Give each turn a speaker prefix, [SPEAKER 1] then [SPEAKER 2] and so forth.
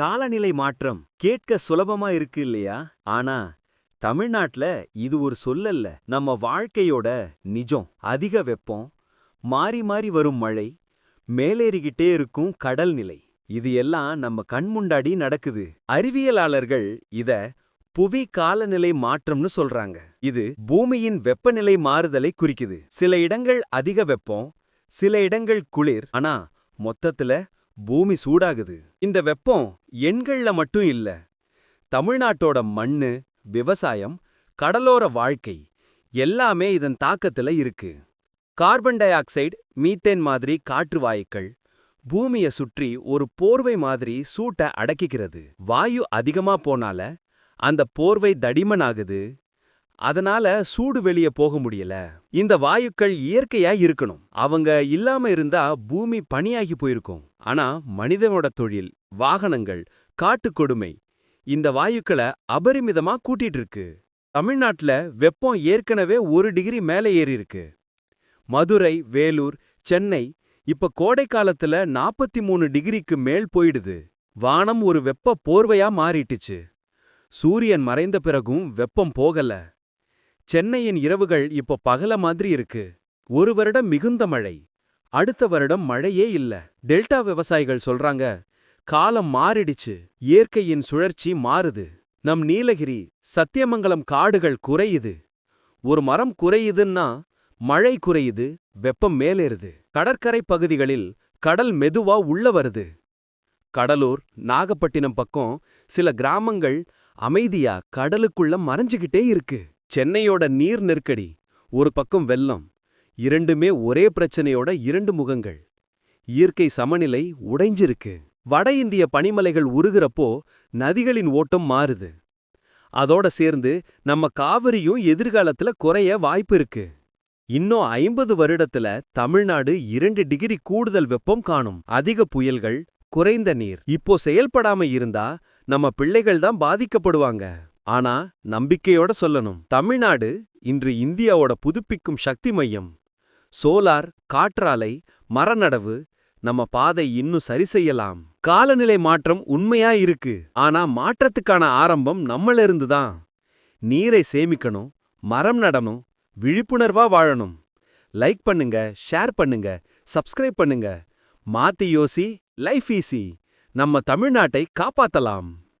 [SPEAKER 1] காலநிலை மாற்றம் கேட்க சுலபமா இருக்கு இல்லையா? ஆனா தமிழ்நாட்டுல இது ஒரு சொல்லல்ல நம்ம வாழ்க்கையோட நிஜம். அதிக வெப்பம் மாறி மாறி வரும் மழை மேலேறிக்கிட்டே இருக்கும் கடல் நிலை. இது எல்லாம் நம்ம கண் முண்டாடி நடக்குது. அறிவியலாளர்கள் இத புவி காலநிலை மாற்றம்னு சொல்றாங்க. இது பூமியின் வெப்பநிலை மாறுதலை குறிக்குது. சில இடங்கள் அதிக வெப்பம் சில இடங்கள் குளிர். ஆனா மொத்தத்துல பூமி சூடாகுது. இந்த வெப்பம் எண்கள்ல மட்டும் இல்ல தமிழ்நாட்டோட மண்ணு விவசாயம் கடலோர வாழ்க்கை எல்லாமே இதன் தாக்கத்துல இருக்கு. கார்பன் டை ஆக்சைடு மீத்தேன் மாதிரி காற்று வாயுக்கள் பூமிய சுற்றி ஒரு போர்வை மாதிரி சூட்ட அடக்கிக்கிறது வாயு அதிகமா போனால அந்த போர்வை தடிமனாகுது அதனால சூடு வெளிய போக முடியல. இந்த வாயுக்கள் இயற்கையா இருக்கணும். அவங்க இல்லாம இருந்தா பூமி பனியாகி போயிருக்கும். ஆனா மனிதனோட தொழில் வாகனங்கள் காட்டுக்கொடுமை இந்த வாயுக்களை அபரிமிதமா கூட்டிட்டு இருக்கு. தமிழ்நாட்டுல வெப்பம் ஏற்கனவே ஒரு டிகிரி மேலே ஏறி இருக்கு. மதுரை வேலூர் சென்னை இப்ப கோடை காலத்துல நாற்பத்தி மூணு டிகிரிக்கு மேல் போயிடுது. வானம் ஒரு வெப்ப போர்வையா மாறிட்டுச்சு. சூரியன் மறைந்த பிறகும் வெப்பம் போகல. சென்னையின் இரவுகள் இப்போ பகல மாதிரி இருக்கு. ஒரு வருடம் மிகுந்த மழை. அடுத்த வருடம் மழையே இல்ல. டெல்டா விவசாயிகள் சொல்றாங்க காலம் மாறிடுச்சு. இயற்கையின் சுழற்சி மாறுது. நம் நீலகிரி சத்தியமங்கலம் காடுகள் குறையுது. ஒரு மரம் குறையுதுன்னா மழை குறையுது வெப்பம் மேலேறுது. கடற்கரை பகுதிகளில் கடல் மெதுவா உள்ள வருது. கடலூர் நாகப்பட்டினம் பக்கம் சில கிராமங்கள் அமைதியா கடலுக்குள்ள மறைஞ்சுகிட்டே இருக்கு. சென்னையோட நீர் நெருக்கடி ஒரு பக்கம் வெள்ளம் இரண்டுமே ஒரே பிரச்சனையோட இரண்டு முகங்கள். இயற்கை சமநிலை உடைஞ்சிருக்கு. வட இந்திய பனிமலைகள் உருகிறப்போ நதிகளின் ஓட்டம் மாறுது. அதோட சேர்ந்து நம்ம காவிரியும் எதிர்காலத்துல குறைய வாய்ப்பு இருக்கு. இன்னும் ஐம்பது வருடத்துல தமிழ்நாடு இரண்டு டிகிரி கூடுதல் வெப்பம் காணும். அதிக புயல்கள் குறைந்த நீர். இப்போ செயல்படாம இருந்தா நம்ம பிள்ளைகள் தான் பாதிக்கப்படுவாங்க. ஆனா நம்பிக்கையோட சொல்லணும். தமிழ்நாடு இன்று இந்தியாவோட புதுப்பிக்கும் சக்தி மையம். சோலார் காற்றாலை மரநடவு நம்ம பாதை இன்னும் சரி செய்யலாம். காலநிலை மாற்றம் உண்மையா இருக்கு. ஆனா மாற்றத்துக்கான ஆரம்பம் நம்மள இருந்து தான். நீரை சேமிக்கணும் மரம் நடணும் விழிப்புணர்வா வாழணும். லைக் பண்ணுங்க ஷேர் பண்ணுங்க சப்ஸ்கிரைப் பண்ணுங்க. மாத்தி யோசி லைஃப் ஈஸி. நம்ம தமிழ்நாட்டை காப்பாத்தலாம்.